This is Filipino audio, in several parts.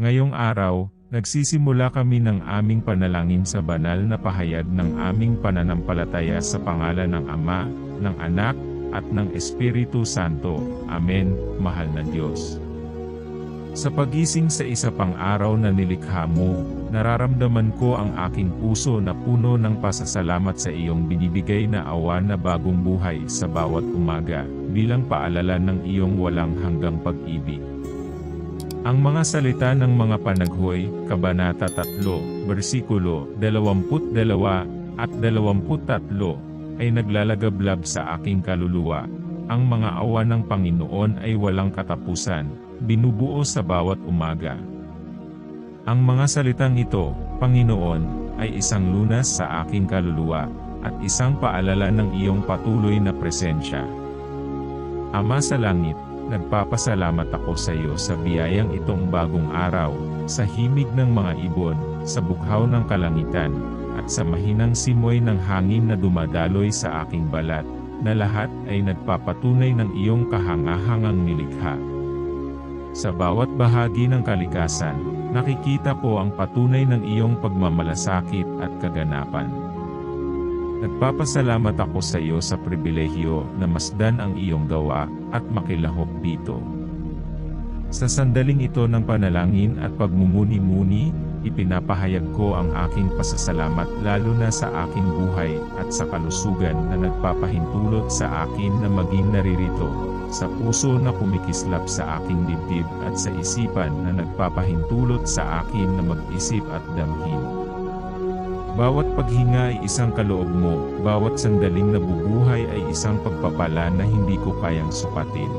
Ngayong araw, nagsisimula kami ng aming panalangin sa banal na pahayag ng aming pananampalataya sa pangalan ng Ama, ng Anak, at ng Espiritu Santo. Amen, mahal na Diyos. Sa pagising sa isa pang araw na nilikha mo, nararamdaman ko ang aking puso na puno ng pasasalamat sa iyong binibigay na awan na bagong buhay sa bawat umaga, bilang paalala ng iyong walang hanggang pag-ibig. Ang mga salita ng mga panaghoy, Kabanata 3, versikulo 22 at 23, ay naglalagablab sa aking kaluluwa. Ang mga awa ng Panginoon ay walang katapusan, binubuo sa bawat umaga. Ang mga salitang ito, Panginoon, ay isang lunas sa aking kaluluwa, at isang paalala ng iyong patuloy na presensya. Ama sa langit, nagpapasalamat ako sa iyo sa biyayang itong bagong araw, sa himig ng mga ibon, sa bughaw ng kalangitan, at sa mahinang simoy ng hangin na dumadaloy sa aking balat, na lahat ay nagpapatunay ng iyong kahangahangang nilikha. Sa bawat bahagi ng kalikasan, nakikita ko ang patunay ng iyong pagmamalasakit at kaganapan. Nagpapasalamat ako sa iyo sa pribilehyo na masdan ang iyong gawa at makilahok dito. Sa sandaling ito ng panalangin at pagmumuni-muni, ipinapahayag ko ang aking pasasalamat lalo na sa aking buhay at sa kalusugan na nagpapahintulot sa akin na maging naririto, sa puso na kumikislap sa aking dibdib at sa isipan na nagpapahintulot sa akin na mag-isip at damhin. Bawat paghinga ay isang kaloob mo, bawat sandaling nabubuhay ay isang pagpapala na hindi ko kayang sukatin.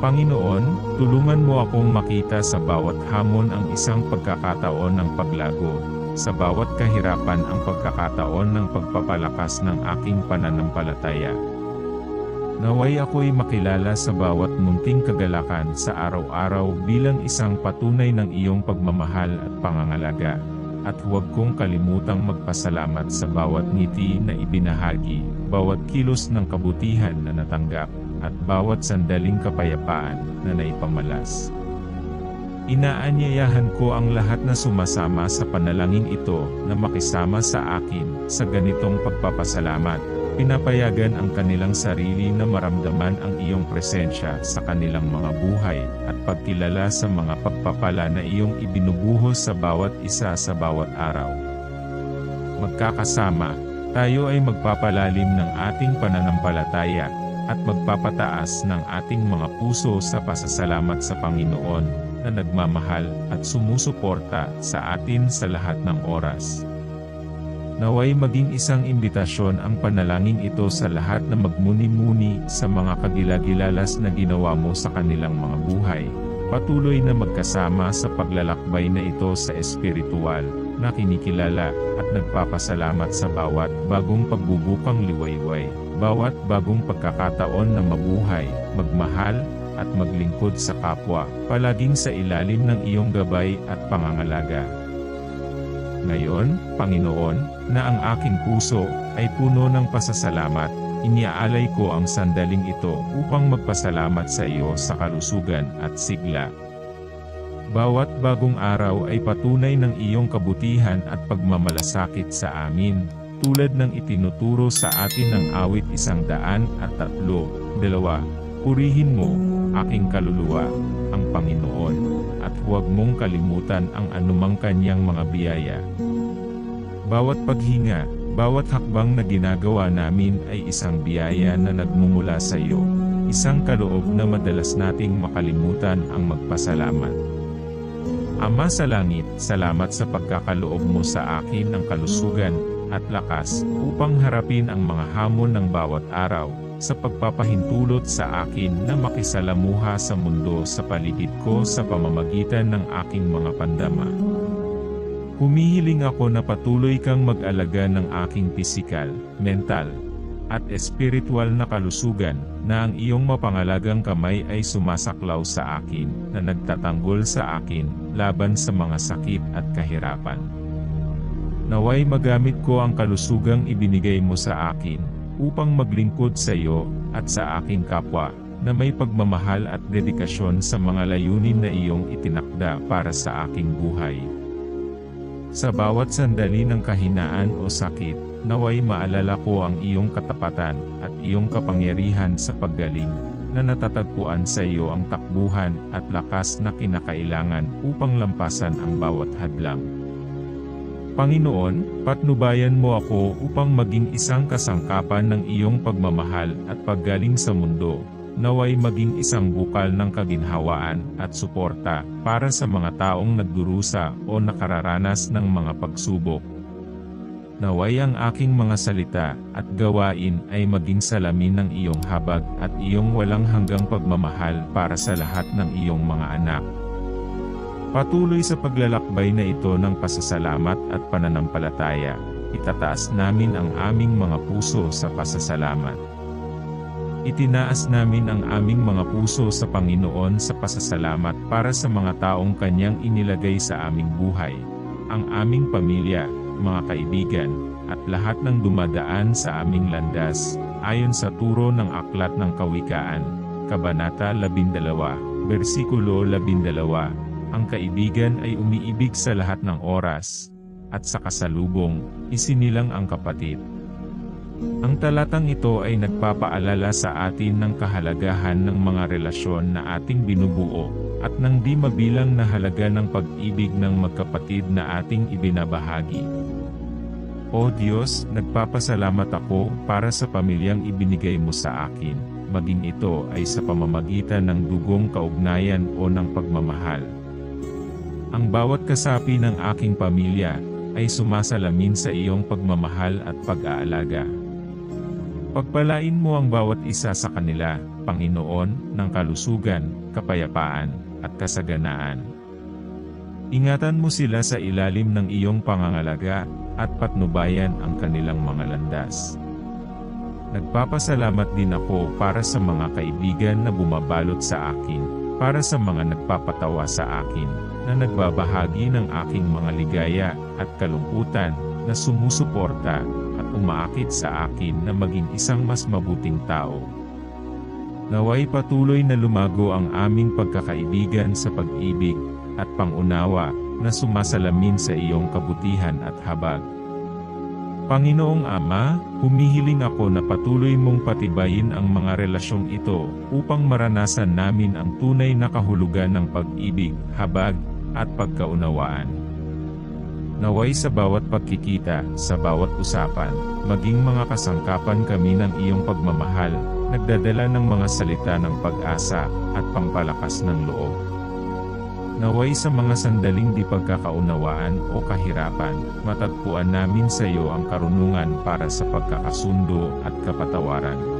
Panginoon, tulungan mo akong makita sa bawat hamon ang isang pagkakataon ng paglago, sa bawat kahirapan ang pagkakataon ng pagpapalakas ng aking pananampalataya. Naway ako'y makilala sa bawat munting kagalakan sa araw-araw bilang isang patunay ng iyong pagmamahal at pangangalaga at huwag kong kalimutang magpasalamat sa bawat ngiti na ibinahagi, bawat kilos ng kabutihan na natanggap, at bawat sandaling kapayapaan na naipamalas. Inaanyayahan ko ang lahat na sumasama sa panalangin ito na makisama sa akin sa ganitong pagpapasalamat. Pinapayagan ang kanilang sarili na maramdaman ang iyong presensya sa kanilang mga buhay at pagkilala sa mga pagpapala na iyong ibinubuhos sa bawat isa sa bawat araw. Magkakasama, tayo ay magpapalalim ng ating pananampalataya at magpapataas ng ating mga puso sa pasasalamat sa Panginoon na nagmamahal at sumusuporta sa atin sa lahat ng oras. Naway maging isang imbitasyon ang panalangin ito sa lahat na magmuni-muni sa mga kagilagilalas na ginawa mo sa kanilang mga buhay. Patuloy na magkasama sa paglalakbay na ito sa espiritual, na kinikilala at nagpapasalamat sa bawat bagong pagbubukang liwayway, bawat bagong pagkakataon na mabuhay, magmahal, at maglingkod sa kapwa, palaging sa ilalim ng iyong gabay at pangangalaga. Ngayon, Panginoon, na ang aking puso ay puno ng pasasalamat, iniaalay ko ang sandaling ito upang magpasalamat sa iyo sa kalusugan at sigla. Bawat bagong araw ay patunay ng iyong kabutihan at pagmamalasakit sa amin, tulad ng itinuturo sa atin ng awit isang daan at tatlo, dalawa, Purihin mo, aking kaluluwa, ang Panginoon, huwag mong kalimutan ang anumang kanyang mga biyaya. Bawat paghinga, bawat hakbang na ginagawa namin ay isang biyaya na nagmumula sa iyo, isang kaloob na madalas nating makalimutan ang magpasalamat. Ama sa langit, salamat sa pagkakaloob mo sa akin ng kalusugan at lakas upang harapin ang mga hamon ng bawat araw, sa pagpapahintulot sa akin na makisalamuha sa mundo sa paligid ko sa pamamagitan ng aking mga pandama. Humihiling ako na patuloy kang mag-alaga ng aking pisikal, mental, at espiritual na kalusugan, na ang iyong mapangalagang kamay ay sumasaklaw sa akin, na nagtatanggol sa akin, laban sa mga sakit at kahirapan. Naway magamit ko ang kalusugang ibinigay mo sa akin, upang maglingkod sa iyo, at sa aking kapwa, na may pagmamahal at dedikasyon sa mga layunin na iyong itinakda para sa aking buhay. Sa bawat sandali ng kahinaan o sakit, naway maalala ko ang iyong katapatan at iyong kapangyarihan sa paggaling, na natatagpuan sa iyo ang takbuhan at lakas na kinakailangan upang lampasan ang bawat hadlang. Panginoon, patnubayan mo ako upang maging isang kasangkapan ng iyong pagmamahal at paggaling sa mundo, naway maging isang bukal ng kaginhawaan at suporta para sa mga taong nagdurusa o nakararanas ng mga pagsubok. Naway ang aking mga salita at gawain ay maging salamin ng iyong habag at iyong walang hanggang pagmamahal para sa lahat ng iyong mga anak. Patuloy sa paglalakbay na ito ng pasasalamat at pananampalataya, itataas namin ang aming mga puso sa pasasalamat. Itinaas namin ang aming mga puso sa Panginoon sa pasasalamat para sa mga taong Kanyang inilagay sa aming buhay, ang aming pamilya, mga kaibigan, at lahat ng dumadaan sa aming landas, ayon sa turo ng Aklat ng Kawikaan, Kabanata 12, Versikulo 12, ang kaibigan ay umiibig sa lahat ng oras, at sa kasalubong, isinilang ang kapatid. Ang talatang ito ay nagpapaalala sa atin ng kahalagahan ng mga relasyon na ating binubuo, at ng di mabilang na halaga ng pag-ibig ng magkapatid na ating ibinabahagi. O Diyos, nagpapasalamat ako para sa pamilyang ibinigay mo sa akin, maging ito ay sa pamamagitan ng dugong kaugnayan o ng pagmamahal. Ang bawat kasapi ng aking pamilya ay sumasalamin sa iyong pagmamahal at pag-aalaga. Pagpalain mo ang bawat isa sa kanila, Panginoon, ng kalusugan, kapayapaan, at kasaganaan. Ingatan mo sila sa ilalim ng iyong pangangalaga, at patnubayan ang kanilang mga landas. Nagpapasalamat din ako para sa mga kaibigan na bumabalot sa akin, para sa mga nagpapatawa sa akin, na nagbabahagi ng aking mga ligaya at kalungkutan, na sumusuporta at umaakit sa akin na maging isang mas mabuting tao. Naway patuloy na lumago ang aming pagkakaibigan sa pag-ibig at pangunawa na sumasalamin sa iyong kabutihan at habag. Panginoong Ama, humihiling ako na patuloy mong patibayin ang mga relasyong ito upang maranasan namin ang tunay na kahulugan ng pag-ibig, habag, at pagkaunawaan. Naway sa bawat pagkikita, sa bawat usapan, maging mga kasangkapan kami ng iyong pagmamahal, nagdadala ng mga salita ng pag-asa at pampalakas ng loob. Naway sa mga sandaling di pagkakaunawaan o kahirapan, matagpuan namin sa iyo ang karunungan para sa pagkakasundo at kapatawaran.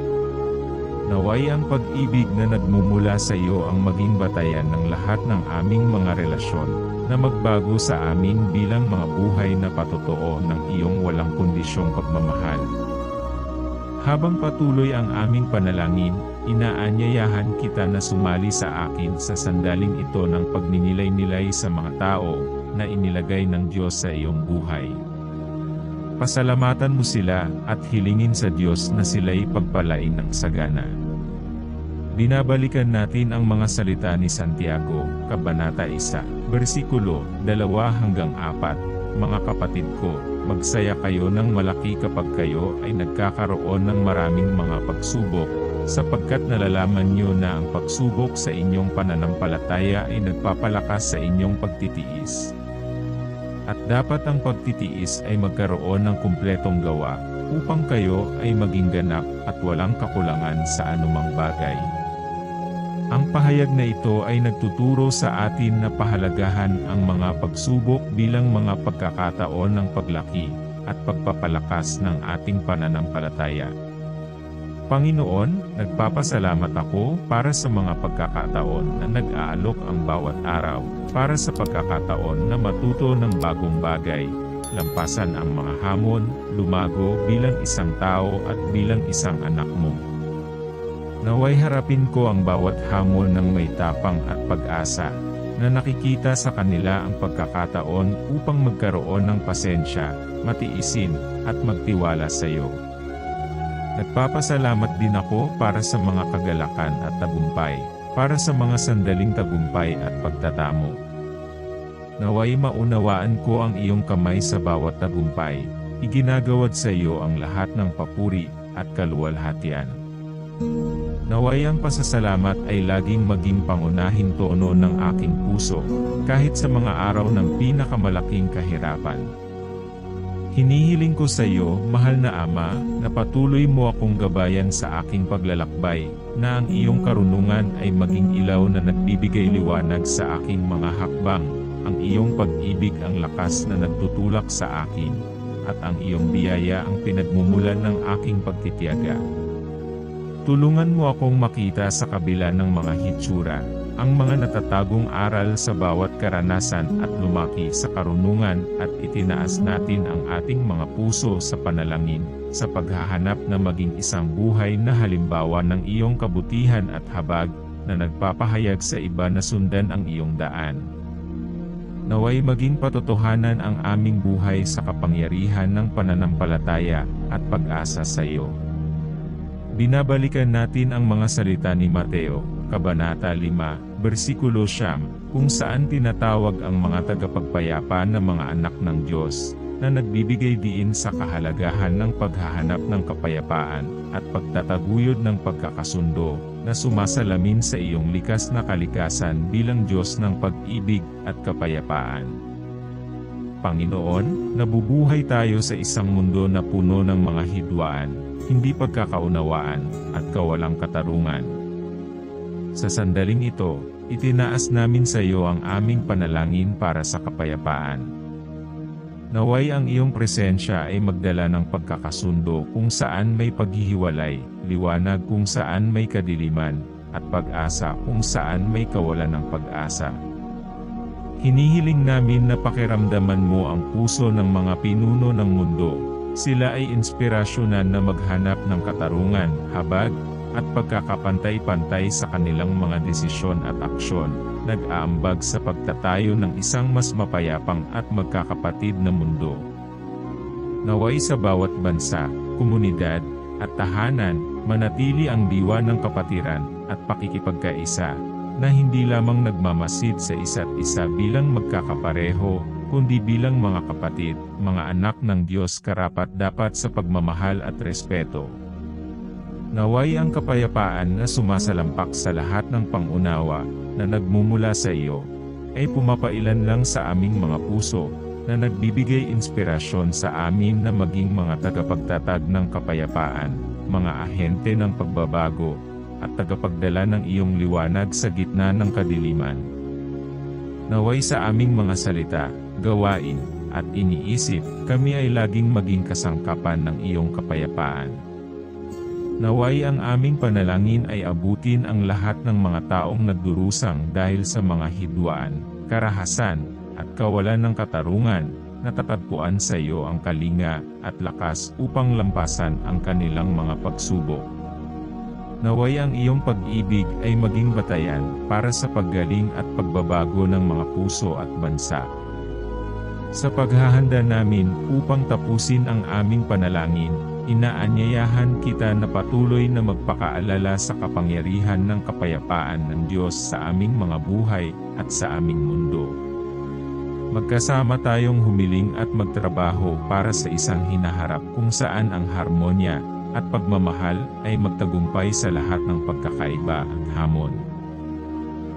Naway ang pag-ibig na nagmumula sa iyo ang maging batayan ng lahat ng aming mga relasyon, na magbago sa amin bilang mga buhay na patotoo ng iyong walang kondisyong pagmamahal. Habang patuloy ang aming panalangin, inaanyayahan kita na sumali sa akin sa sandaling ito ng pagninilay-nilay sa mga tao na inilagay ng Diyos sa iyong buhay. Pasalamatan mo sila at hilingin sa Diyos na sila'y pagpalain ng sagana. Binabalikan natin ang mga salita ni Santiago, Kabanata 1, versikulo 2 hanggang 4, Mga kapatid ko, magsaya kayo ng malaki kapag kayo ay nagkakaroon ng maraming mga pagsubok, sapagkat nalalaman nyo na ang pagsubok sa inyong pananampalataya ay nagpapalakas sa inyong pagtitiis. At dapat ang pagtitiis ay magkaroon ng kumpletong gawa, upang kayo ay maging ganap at walang kakulangan sa anumang bagay. Ang pahayag na ito ay nagtuturo sa atin na pahalagahan ang mga pagsubok bilang mga pagkakataon ng paglaki at pagpapalakas ng ating pananampalataya. Panginoon, nagpapasalamat ako para sa mga pagkakataon na nag-aalok ang bawat araw, para sa pagkakataon na matuto ng bagong bagay, lampasan ang mga hamon, lumago bilang isang tao at bilang isang anak mo. Naway harapin ko ang bawat hamon ng may tapang at pag-asa, na nakikita sa kanila ang pagkakataon upang magkaroon ng pasensya, matiisin, at magtiwala sa iyo. Nagpapasalamat din ako para sa mga kagalakan at tagumpay, para sa mga sandaling tagumpay at pagtatamo. Naway maunawaan ko ang iyong kamay sa bawat tagumpay, iginagawad sa iyo ang lahat ng papuri at kaluwalhatian. Naway ang pasasalamat ay laging maging pangunahing tono ng aking puso, kahit sa mga araw ng pinakamalaking kahirapan. Hinihiling ko sa iyo, mahal na Ama, na patuloy mo akong gabayan sa aking paglalakbay, na ang iyong karunungan ay maging ilaw na nagbibigay liwanag sa aking mga hakbang, ang iyong pag-ibig ang lakas na nagtutulak sa akin, at ang iyong biyaya ang pinagmumulan ng aking pagtitiyaga. Tulungan mo akong makita sa kabila ng mga hitsura, ang mga natatagong aral sa bawat karanasan at lumaki sa karunungan at itinaas natin ang ating mga puso sa panalangin, sa paghahanap na maging isang buhay na halimbawa ng iyong kabutihan at habag, na nagpapahayag sa iba na sundan ang iyong daan. Naway maging patotohanan ang aming buhay sa kapangyarihan ng pananampalataya at pag-asa sa iyo. Binabalikan natin ang mga salita ni Mateo, Kabanata 5, versikulo 9, kung saan tinatawag ang mga tagapagpayapa na mga anak ng Diyos, na nagbibigay diin sa kahalagahan ng paghahanap ng kapayapaan, at pagtataguyod ng pagkakasundo, na sumasalamin sa iyong likas na kalikasan bilang Diyos ng pag-ibig at kapayapaan. Panginoon, nabubuhay tayo sa isang mundo na puno ng mga hidwaan, hindi pagkakaunawaan, at kawalang katarungan. Sa sandaling ito, itinaas namin sa iyo ang aming panalangin para sa kapayapaan. Naway ang iyong presensya ay magdala ng pagkakasundo kung saan may paghihiwalay, liwanag kung saan may kadiliman, at pag-asa kung saan may kawalan ng pag-asa. Hinihiling namin na pakiramdaman mo ang puso ng mga pinuno ng mundo. Sila ay inspirasyonan na maghanap ng katarungan, habag, at pagkakapantay-pantay sa kanilang mga desisyon at aksyon, nag-aambag sa pagtatayo ng isang mas mapayapang at magkakapatid na mundo. Naway sa bawat bansa, komunidad, at tahanan, manatili ang diwa ng kapatiran at pakikipagkaisa, na hindi lamang nagmamasid sa isa't isa bilang magkakapareho, kundi bilang mga kapatid, mga anak ng Diyos karapat dapat sa pagmamahal at respeto. Naway ang kapayapaan na sumasalampak sa lahat ng pangunawa, na nagmumula sa iyo, ay pumapailan lang sa aming mga puso, na nagbibigay inspirasyon sa amin na maging mga tagapagtatag ng kapayapaan, mga ahente ng pagbabago, at tagapagdala ng iyong liwanag sa gitna ng kadiliman. Naway sa aming mga salita, gawain, at iniisip, kami ay laging maging kasangkapan ng iyong kapayapaan. Naway ang aming panalangin ay abutin ang lahat ng mga taong nagdurusang dahil sa mga hidwaan, karahasan, at kawalan ng katarungan, natatagpuan sa iyo ang kalinga at lakas upang lampasan ang kanilang mga pagsubok. Naway ang iyong pag-ibig ay maging batayan para sa paggaling at pagbabago ng mga puso at bansa. Sa paghahanda namin upang tapusin ang aming panalangin, inaanyayahan kita na patuloy na magpakaalala sa kapangyarihan ng kapayapaan ng Diyos sa aming mga buhay at sa aming mundo. Magkasama tayong humiling at magtrabaho para sa isang hinaharap kung saan ang harmonya at pagmamahal ay magtagumpay sa lahat ng pagkakaiba at hamon.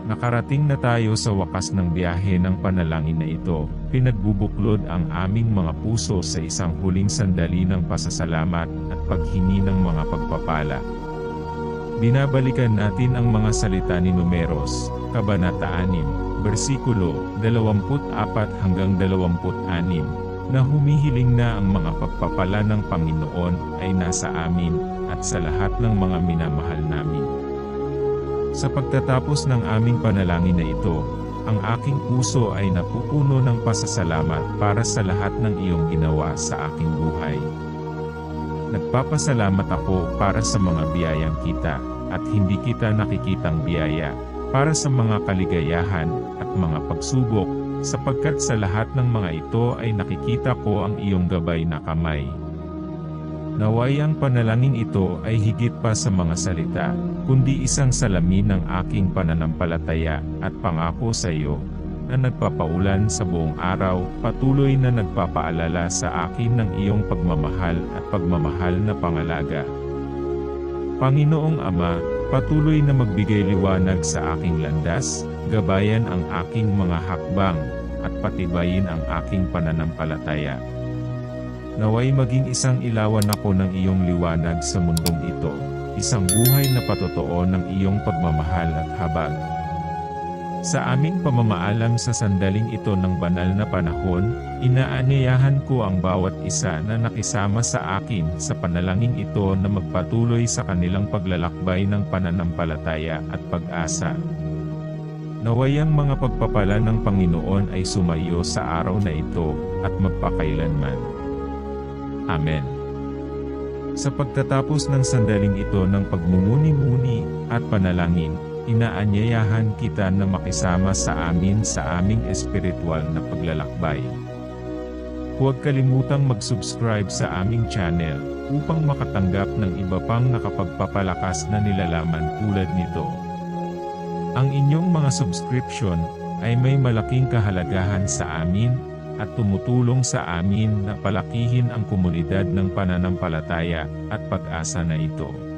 Nakarating na tayo sa wakas ng biyahe ng panalangin na ito, pinagbubuklod ang aming mga puso sa isang huling sandali ng pasasalamat at paghingi ng mga pagpapala. Binabalikan natin ang mga salita ni Numeros, Kabanata 6, versikulo 24 hanggang 26, na humihiling na ang mga pagpapala ng Panginoon ay nasa amin at sa lahat ng mga minamahal namin. Sa pagtatapos ng aming panalangin na ito, ang aking puso ay napupuno ng pasasalamat para sa lahat ng iyong ginawa sa aking buhay. Nagpapasalamat ako para sa mga biyayang kita, at hindi kita nakikitang biyaya, para sa mga kaligayahan at mga pagsubok, sapagkat sa lahat ng mga ito ay nakikita ko ang iyong gabay na kamay. Naway ang panalangin ito ay higit pa sa mga salita, kundi isang salamin ng aking pananampalataya at pangako sa iyo, na nagpapaulan sa buong araw, patuloy na nagpapaalala sa akin ng iyong pagmamahal at pagmamahal na pangalaga. Panginoong Ama, patuloy na magbigay liwanag sa aking landas, gabayan ang aking mga hakbang, at patibayin ang aking pananampalataya. Naway maging isang ilawan ako ng iyong liwanag sa mundong ito, isang buhay na patotoo ng iyong pagmamahal at habag. Sa aming pamamaalam sa sandaling ito ng banal na panahon, inaanyayahan ko ang bawat isa na nakisama sa akin sa panalangin ito na magpatuloy sa kanilang paglalakbay ng pananampalataya at pag-asa. Naway ang mga pagpapala ng Panginoon ay sumayo sa araw na ito at magpakailanman. Amen. Sa pagtatapos ng sandaling ito ng pagmumuni-muni at panalangin, inaanyayahan kita na makisama sa amin sa aming espiritual na paglalakbay. Huwag kalimutang mag-subscribe sa aming channel upang makatanggap ng iba pang nakapagpapalakas na nilalaman tulad nito. Ang inyong mga subscription ay may malaking kahalagahan sa amin at tumutulong sa amin na palakihin ang komunidad ng pananampalataya at pag-asa na ito.